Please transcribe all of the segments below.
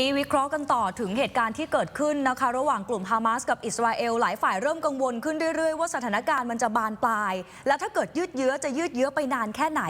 นี้วิเคราะห์กันต่อถึงเหตุการณ์ที่เกิดขึ้นนะคะ ระหว่างกลุ่มฮามาสกับอิสราเอลหลายฝ่ายเริ่มกังวลขึ้นเรื่อยๆ ว่าสถานการณ์มันจะบานปลาย และถ้าเกิดยืดเยื้อจะยืดเยื้อไปนานแค่ไหน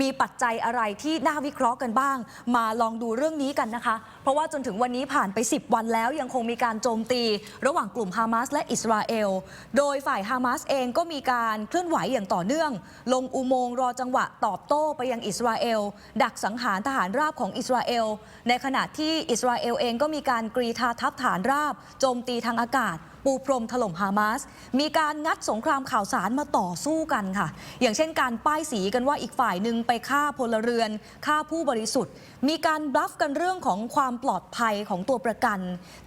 มีปัจจัยอะไรที่น่าวิเคราะห์กันบ้าง มาลองดูเรื่องนี้กันนะคะ เพราะว่าจนถึงวันนี้ผ่านไป 10 วันแล้วยังคงมีการโจมตี ระหว่างกลุ่มฮามาสและอิสราเอลโดยฝ่ายฮามาสเองก็มีการเคลื่อนไหวอย่างต่อเนื่อง ลงอุโมงค์รอจังหวะตอบโต้ไปยังอิสราเอลดักสังหารทหารราบของอิสราเอลในขณะที่อิสราเอลเองก็มีการกรีธาทัพฐานราบ โจมตีทางอากาศ ปูพรมถล่มฮามาส มีการงัดสงครามข่าวสารมาต่อสู้กันค่ะ อย่างเช่นการป้ายสีกันว่าอีกฝ่ายหนึ่งไปฆ่าพลเรือน ฆ่าผู้บริสุทธิ์ มีการบลัฟกันเรื่องของความปลอดภัยของตัวประกัน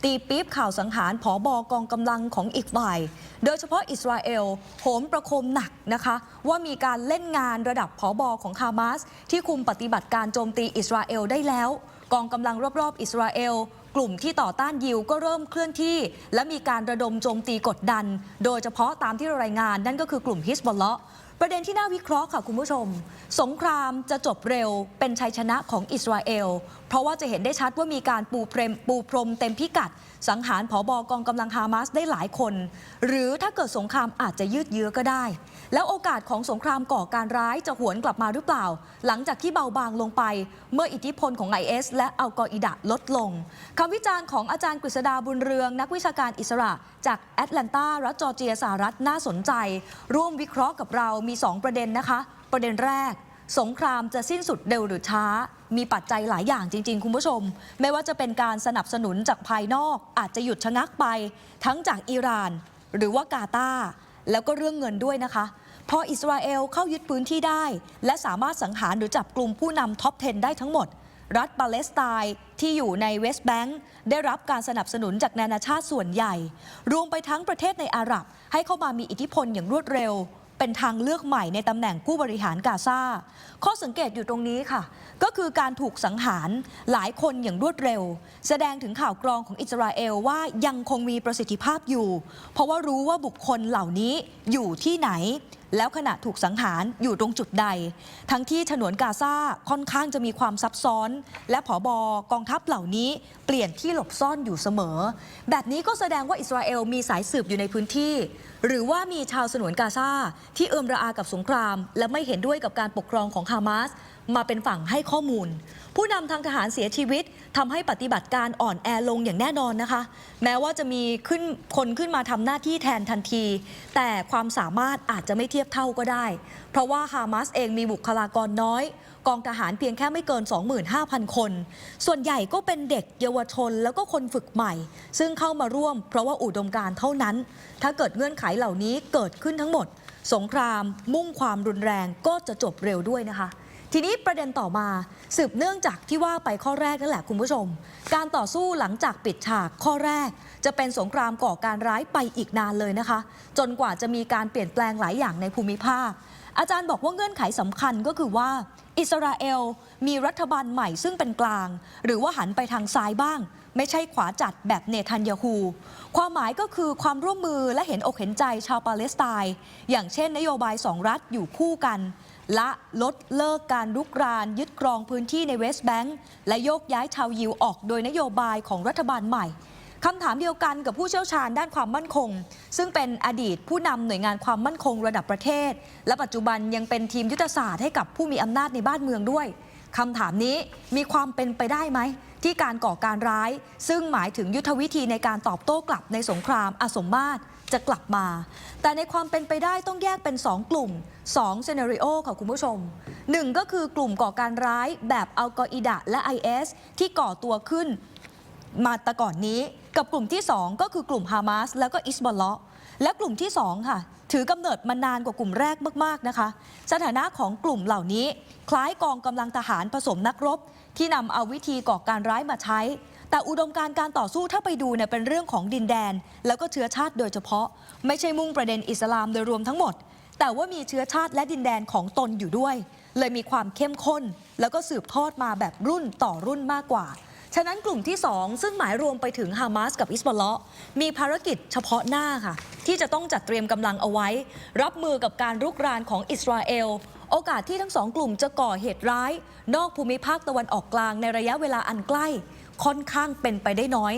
ตีปี๊บข่าวสังหารผอบอกองกำลังของอีกฝ่าย โดยเฉพาะอิสราเอลโหมประโคมหนักนะคะ ว่ามีการเล่นงานระดับผอบอของฮามาสที่คุมปฏิบัติการโจมตีอิสราเอลได้แล้ว กองกำลังรอบๆ อิสราเอล กลุ่มที่ต่อต้านยิวก็เริ่มเคลื่อนที่ และมีการระดมโจมตีกดดัน โดยเฉพาะตามที่รายงานนั่นก็คือกลุ่มฮิสบอลเลาะประเด็นที่น่าวิเคราะห์ค่ะคุณผู้ชม สงครามจะจบเร็วเป็นชัยชนะของอิสราเอล เพราะว่าจะเห็นได้ชัดว่ามีการปูเพรมปูพรมเต็มพิกัด สังหารผอบอกองกำลังฮามาสได้หลายคน หรือถ้าเกิดสงครามอาจจะยืดเยื้อก็ได้ แล้วโอกาสของสงครามก่อการร้ายจะหวนกลับมาหรือเปล่า หลังจากที่เบาบางลงไป เมื่ออิทธิพลของ IS และอัลกออิดะลดลงคำวิจารณ์ของอาจารย์กฤษดาบุญเรือง นักวิชาการอิสระจากแอตแลนตารัฐจอร์เจียสหรัฐน่าสนใจ ร่วมวิเคราะห์กับเรามี 2 ประเด็นนะคะ ประเด็นแรกสงครามจะสิ้นสุดเร็วหรือช้า มีปัจจัยหลายอย่างจริง ๆ คุณผู้ชม ไม่ว่าจะเป็นการสนับสนุนจากภายนอก อาจจะหยุดชะงักไป ทั้งจากอิหร่าน หรือว่ากาตาร์ แล้วก็เรื่องเงินด้วยนะคะ พออิสราเอลเข้ายึดพื้นที่ได้ และสามารถสังหารหรือจับกลุ่มผู้นำท็อป 10 ได้ทั้งหมด รัฐปาเลสไตน์ที่อยู่ในเวสต์แบงค์ได้รับการสนับสนุนจากนานาชาติส่วนใหญ่ รวมไปทั้งประเทศในอาหรับ ให้เข้ามามีอิทธิพลอย่างรวดเร็ว เป็นทางเลือกใหม่ในตำแหน่งผู้บริหารกาซาข้อสังเกตอยู่ตรงนี้ค่ะ ก็คือการถูกสังหารหลายคนอย่างรวดเร็ว แสดงถึงข่าวกรองของอิสราเอลว่ายังคงมีประสิทธิภาพอยู่ เพราะว่ารู้ว่าบุคคลเหล่านี้อยู่ที่ไหนแล้วขณะถูกสังหารอยู่ตรงจุดใด ทั้งที่ฉนวนกาซาค่อนข้างจะมีความซับซ้อน และผอบอกองทัพเหล่านี้เปลี่ยนที่หลบซ่อนอยู่เสมอ แบบนี้ก็แสดงว่าอิสราเอลมีสายสืบอยู่ในพื้นที่ หรือว่ามีชาวฉนวนกาซาที่เอือมระอากับสงคราม และไม่เห็นด้วยกับการปกครองของฮามาส มาเป็นฝั่งให้ข้อมูล ผู้นำทางทหารเสียชีวิตทำให้ปฏิบัติการอ่อนแอลงอย่างแน่นอนนะคะ แม้ว่าจะมีขึ้นคนขึ้นมาทำหน้าที่แทนทันที แต่ความสามารถอาจจะไม่เทียบเท่าก็ได้ เพราะว่าฮามาสเองมีบุคลากรน้อย กองทหารเพียงแค่ไม่เกิน 25,000 คน ส่วนใหญ่ก็เป็นเด็กเยาวชนแล้วก็คนฝึกใหม่ ซึ่งเข้ามาร่วม เพราะว่าอุดมการเท่านั้น ถ้าเกิดเงื่อนไขเหล่านี้เกิดขึ้นทั้งหมด สงครามมุ่งความรุนแรงก็จะจบเร็วด้วยนะคะ ทีนี้ประเด็นต่อมาสืบเนื่องจากที่ว่าไปข้อแรกนั่นแหละคุณผู้ชม การต่อสู้หลังจากปิดฉากข้อแรก จะเป็นสงครามก่อการร้ายไปอีกนานเลยนะคะ จนกว่าจะมีการเปลี่ยนแปลงหลายอย่างในภูมิภาค อาจารย์บอกว่าเงื่อนไขสำคัญก็คือว่า อิสราเอลมีรัฐบาลใหม่ซึ่งเป็นกลาง หรือว่าหันไปทางซ้ายบ้าง ไม่ใช่ขวาจัดแบบเนทันยาฮูความหมายก็คือความร่วมมือและเห็นอกเห็นใจชาวปาเลสไตน์อย่างเช่นนโยบายสองรัฐอยู่คู่กัน ละลดเลิกการลุกราน ยึดครองพื้นที่ในเวสต์แบงก์และโยกย้ายชาวยิวออกโดยนโยบายของรัฐบาลใหม่คำถามเดียวกันกับผู้เชี่ยวชาญด้านความมั่นคง ซึ่งเป็นอดีตผู้นำหน่วยงานความมั่นคงระดับประเทศ และปัจจุบันยังเป็นทีมยุทธศาสตร์ให้กับผู้มีอำนาจในบ้านเมืองด้วยคำถามนี้มีความเป็นไปได้ไหม ที่การก่อการร้าย ซึ่งหมายถึงยุทธวิธีในการตอบโต้กลับในสงครามอสมมาตร จะกลับมา แต่ในความเป็นไปได้ต้องแยกเป็น 2 กลุ่ม2เซนาริโอค่ะคุณผู้ชมหนึ่งก็คือกลุ่มก่อการร้ายแบบอัลกออิดะและ IS ที่ก่อตัวขึ้นมาแต่ก่อนนี้ กับกลุ่มที่ 2 ก็คือกลุ่มฮามาสแล้วก็อิสบอลเลาะห์และกลุ่มที่ 2 ค่ะ ถือกำเนิดมานานกว่ากลุ่มแรกมากๆนะคะ สถานะของกลุ่มเหล่านี้ คล้ายกองกำลังทหารผสมนักรบ ที่นำเอาวิธีก่อการร้ายมาใช้ แต่อุดมการณ์การต่อสู้ถ้าไปดูเนี่ยเป็นเรื่องของดินแดน แล้วก็เชื้อชาติโดยเฉพาะ ไม่ใช่มุ่งประเด็นอิสลามโดยรวมทั้งหมด แต่ว่ามีเชื้อชาติและดินแดนของตนอยู่ด้วย เลยมีความเข้มข้น แล้วก็สืบทอดมาแบบรุ่นต่อรุ่นมากกว่า ฉะนั้นกลุ่มที่ 2 ซึ่งหมายรวมไปถึงฮามาสกับอิสบอลเลาะมีภารกิจเฉพาะหน้าค่ะ ที่จะต้องจัดเตรียมกำลังเอาไว้ รับมือกับการรุกรานของอิสราเอล โอกาสที่ทั้งสองกลุ่มจะก่อเหตุร้าย นอกภูมิภาคตะวันออกกลางในระยะเวลาอันใกล้ ค่อนข้างเป็นไปได้น้อย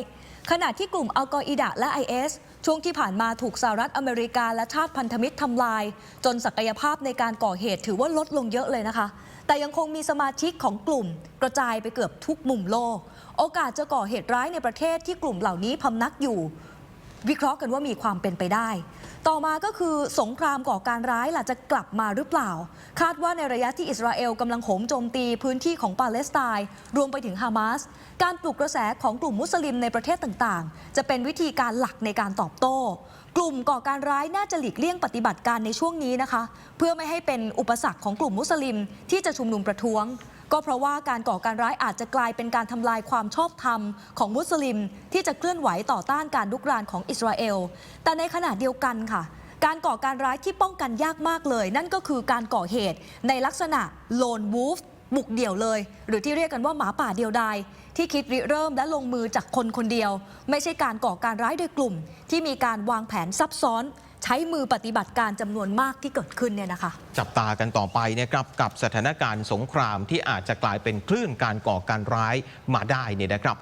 ขณะที่กลุ่มอัลกออิดะและ IS ช่วงที่ผ่านมาถูกสหรัฐอเมริกาและชาติพันธมิตรทำลาย จนศักยภาพในการก่อเหตุถือว่าลดลงเยอะเลยนะคะ แต่ยังคงมีสมาชิกของกลุ่ม กระจายไปเกือบทุกมุมโลก โอกาสจะก่อเหตุร้ายในประเทศที่กลุ่มเหล่านี้พำนักอยู่ วิเคราะห์กันว่ามีความเป็นไปได้ ต่อมาก็คือสงครามก่อการร้ายล่ะจะกลับมาหรือเปล่า คาดว่าในระยะที่อิสราเอลกำลังโหมโจมตีพื้นที่ของปาเลสไตน์รวมไปถึงฮามาสการปลุกกระแสของกลุ่มมุสลิมในประเทศต่างๆ จะเป็นวิธีการหลักในการตอบโต้กลุ่มก่อการร้ายน่าจะหลีกเลี่ยงปฏิบัติการในช่วงนี้นะคะ เพื่อไม่ให้เป็นอุปสรรคของกลุ่มมุสลิมที่จะชุมนุมประท้วง ก็เพราะว่าการก่อการร้ายอาจจะกลายเป็นการทำลายความชอบธรรมของมุสลิม ที่จะเคลื่อนไหวต่อต้านการลุกรานของอิสราเอล แต่ในขณะเดียวกันค่ะ การก่อการร้ายที่ป้องกันยากมากเลย นั่นก็คือการก่อเหตุในลักษณะโลนวูฟบุกเดี่ยวเลย หรือที่เรียกกันว่าหมาป่าเดียวดายที่คิดริเริ่มและลงมือจากคนคนเดียว ไม่ใช่การก่อการร้ายโดยกลุ่ม ที่มีการวางแผนซับซ้อน ใช้มือปฏิบัติการจำนวนมากที่เกิดขึ้นเนี่ยนะคะ จับตากันต่อไปนะครับกับสถานการณ์สงครามที่อาจจะกลายเป็นคลื่นการก่อการร้ายมาได้เนี่ยนะครับ